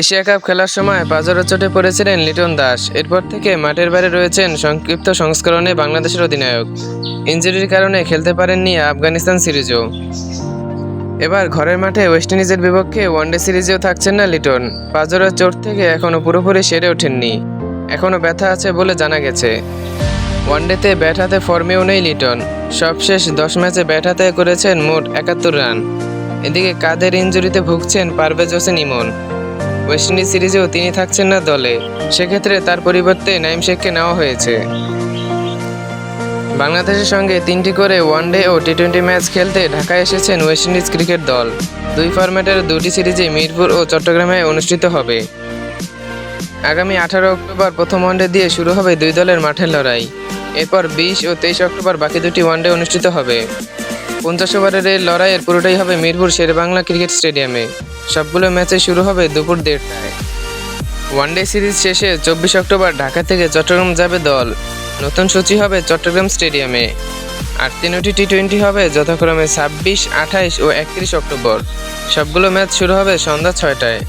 Asia cup খেলার সময় পাজরের চোটে পড়েছিলেন লিটন দাস। এরপর থেকে মাঠের বাইরে রয়েছেন সংক্ষিপ্ত সংস্করণে বাংলাদেশের অধিনায়ক। ইনজুরির কারণে খেলতে পারেননি আফগানিস্তান সিরিজও। এবার ঘরের মাঠে ওয়েস্ট ইন্ডিজের বিপক্ষে ওয়ানডে সিরিজেও থাকছেন না লিটন। পাজরের চোট থেকে এখনও পুরোপুরি সেরে ওঠেননি। এখনও ব্যথা আছে বলে জানা গেছে। ওয়ানডেতে ব্যাট হাতে ফর্মেও নেই লিটন। সবশেষ দশ ম্যাচে ব্যাট হাতে করেছেন মোট একাত্তর রান। এদিকে কাদের ইঞ্জুরিতে ভুগছেন পারভেজ হোসেন ইমন? ওয়েস্ট ইন্ডিজ সিরিজেও তিনি থাকছেন না দলে। সেক্ষেত্রে তার পরিবর্তে নাইম শেখকে নেওয়া হয়েছে। বাংলাদেশের সঙ্গে তিনটি করে ওয়ানডে ও টি টোয়েন্টি ম্যাচ খেলতে ঢাকায় এসেছেন ওয়েস্ট ইন্ডিজ ক্রিকেট দল। দুই ফরম্যাটের দুটি সিরিজে মিরপুর ও চট্টগ্রামে অনুষ্ঠিত হবে। আগামী আঠারো অক্টোবর প্রথম ওয়ানডে দিয়ে শুরু হবে দুই দলের মাঠের লড়াই। এরপর বিশ ও তেইশ অক্টোবর বাকি দুটি ওয়ানডে অনুষ্ঠিত হবে। পঞ্চাশ ওভারের এই লড়াইয়ের পুরোটাই হবে মিরপুর শেরেবাংলা ক্রিকেট স্টেডিয়ামে। সবগুলো ম্যাচে শুরু হবে দুপুর দেড়টায়। ওয়ানডে সিরিজ শেষে চব্বিশ অক্টোবর ঢাকা থেকে চট্টগ্রাম যাবে দল। নতুন সূচি হবে চট্টগ্রাম স্টেডিয়ামে। আর তিনটি টি টোয়েন্টি হবে যথাক্রমে ছাব্বিশ, আঠাইশ ও একত্রিশ অক্টোবর। সবগুলো ম্যাচ শুরু হবে সন্ধ্যা ছয়টায়।